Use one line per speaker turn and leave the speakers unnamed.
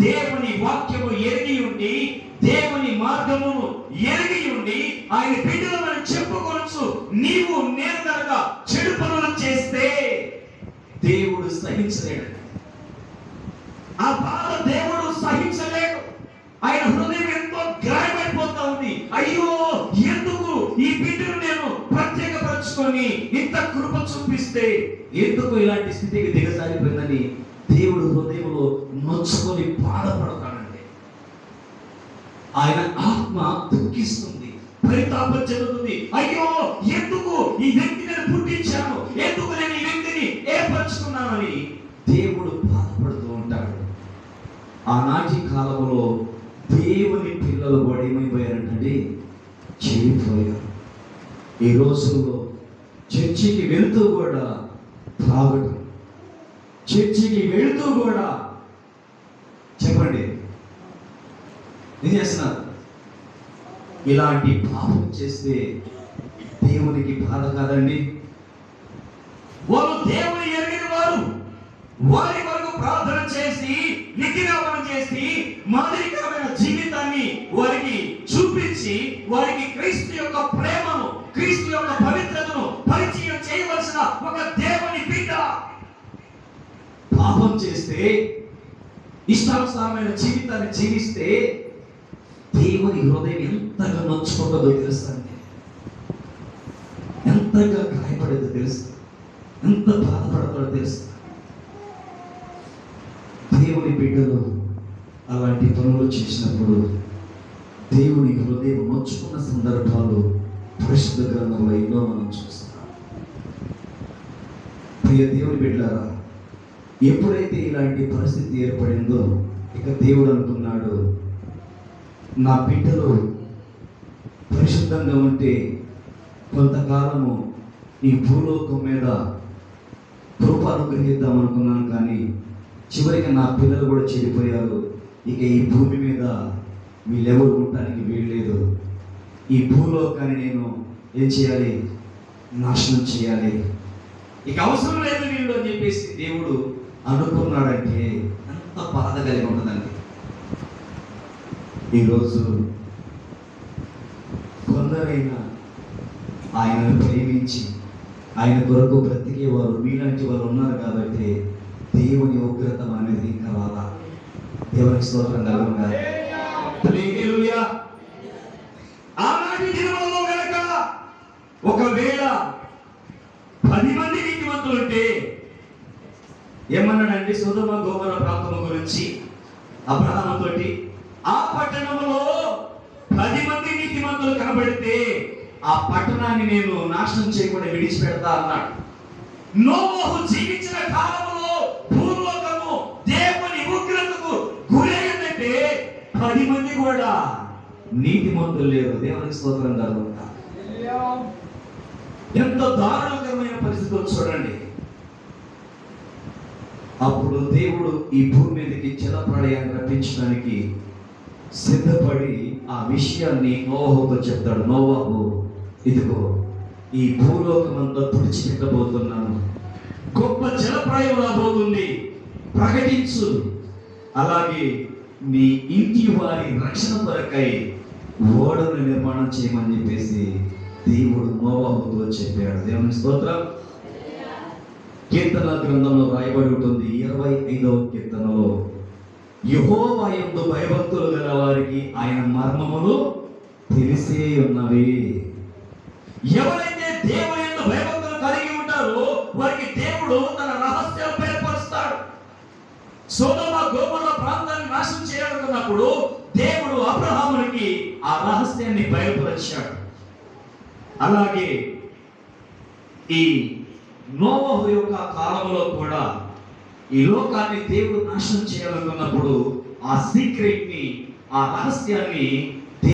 దేవుని వాక్యము ఎరిగి ఉండి దేవుని మార్గమును ఎరిగి ఉండి ఆయన బిడ్డలను చెప్పుకోవచ్చు నీవు నేను చెడు పనులు చేస్తే దేవుడు సహించలేడు. ఆ బాధ దేవుడు సహించలేడు. ఆయన హృదయం ఎంతో గాయమైపోతా ఉంది. అయ్యో ఎందుకు ఈ బిడ్డను నేను ప్రత్యేకపరచుకొని ఇంత కృప చూపిస్తే? ఎందుకు ఇలాంటి స్థితికి దిగజారిపోయిందని దేవుడు హృదయంలో నొచ్చుకొని బాధపడతాడండి. ఆయన ఆత్మ దుఃఖిస్తుంది పరితాపం చెందుతుంది. అయ్యో ఎందుకు ఈ వ్యక్తి నేను పుట్టించాను? ఎందుకు నేను ఈ వ్యక్తిని ఏర్పరచుకున్నానని దేవుడు బాధపడుతూ ఉంటాడు. ఆనాటి కాలంలో దేవుని పిల్లలు కూడా ఏమైపోయారంటండి చెడిపోయారు. ఈ రోజుల్లో చర్చికి వెళ్తూ కూడా త్రాగటం చర్చికి వెళుతూ కూడా చెప్పండి. ఏం చేస్తున్నారు? ఇలాంటి పాపం చేస్తే దేవునికి బాధ కాదండి. వారు దేవుని ఎరిగిన వారు. వారి వరకు ప్రార్థన చేసి నిగ్రహం చేసి మాదిరికరమైన జీవితాన్ని వారికి చూపించి వారికి క్రీస్తు యొక్క ప్రేమను క్రీస్తు యొక్క పవిత్రతను పరిచయం చేయవలసిన ఒక దేవుని బిడ్డ. పాపం చేస్తే ఇష్టానుసారమైన జీవితాన్ని జీవిస్తే దేవుని హృదయం ఎంతగా నొచ్చుకుంటుందో తెలుస్తుంది ఎంతగా గాయపడేదో తెలుస్తుంది ఎంత బాధపడతాడో తెలుస్తుంది దేవుని బిడ్డలు అలాంటి పనులు చేసినప్పుడు దేవుని హృదయం నొచ్చుకున్న సందర్భాలు పరిశుద్ధ గ్రంథంలో ఎన్నో మనం చూస్తాం. ప్రియ దేవుని బిడ్డారా ఎప్పుడైతే ఇలాంటి పరిస్థితి ఏర్పడిందో ఇక దేవుడు అనుకున్నాడు నా బిడ్డలు పరిశుద్ధంగా ఉంటే కొంతకాలము ఈ భూలోకం మీద కృప అనుగ్రహిద్దాం అనుకున్నాను కానీ చివరికి నా పిల్లలు కూడా చెడిపోయారు. ఇక ఈ భూమి మీద వీళ్ళెవరు ఉండటానికి వీల్లేదు. ఈ భూలోకాన్ని నేను ఏం చేయాలి? నాశనం చేయాలి. ఇక అవసరం లేదు వీళ్ళు అని చెప్పేసి దేవుడు అనుకున్నాడంటే ఎంత బాధ కలిగి ఉంటుందండి ఈరోజు కొందరైనా ఆయనను ప్రేమించి ఆయన కొరకు బ్రతికే వారు మీలాంటి వారు ఉన్నారు కాబట్టి దేవుని ఉగ్రత అనేది ఇంకా రాదా? దేవునికి స్తోత్రం కలుగుగా. ఆనాటి ఒకవేళ పది మంది ఉంటే ఏమన్నాడండి సుధమ గోమర ప్రాంతము గురించి అబ్రహాము ఆ పట్టణంలో పది మంది నీతిమంతులు కనబడితే ఆ పట్టణాన్ని నేను నాశనం చేయకుండా విడిచిపెడతా అన్నాడు. నోవహు జీవించిన కాలంలో భూలోకము దేవుని ఉగ్రతకు గురైందంటే పది మంది కూడా నీతిమంతులు లేరు. దేవునికి స్తోత్రం కలుగుతా ఎంత దారుణకరమైన పరిస్థితులు చూడండి. అప్పుడు దేవుడు ఈ భూమి మీదకి జలప్రళయాన్ని రప్పించడానికి సిద్ధపడి ఆ విషయాన్ని నోహతో చెప్తాడు. నోవాహు ఇదిగో ఈ భూలోకమంతా తుడిచిపెట్టబోతున్నాను. గొప్ప జలప్రాయం రాబోతుంది. ప్రకటించు. అలాగే నీ ఇంటి వారి రక్షణ కొరకై ఓడను నిర్మాణం చేయమని చెప్పేసి దేవుడు నోవాహుతో చెప్పాడు దేవుని స్తోత్రం. కీర్తన గ్రంథంలో రాయబడి ఉంటుంది. ఇరవై ఐదవ కీర్తనలో యహోవా భయంతో భయభక్తులు గల వారికి ఆయన మర్మములు తెలిసే ఉన్నవి. ఎవరైతే దేవుని యందు భయభక్తులు కలిగి ఉంటారో వారికి దేవుడు తన రహస్యాలు బయలుపరుస్తాడు సోదమ గోమల ప్రాంతాన్ని నాశనం చేయాలనుకున్నప్పుడు దేవుడు అబ్రహామునికి ఆ రహస్యాన్ని బయలుపరిచాడు. అలాగే ఈ నోవహు యొక్క కాలంలో కూడా ఈ లోకాన్ని దేవుడు నాశనం చేయాలనుకున్నప్పుడు ఆ సీక్రెట్ని ఆ రహస్యాన్ని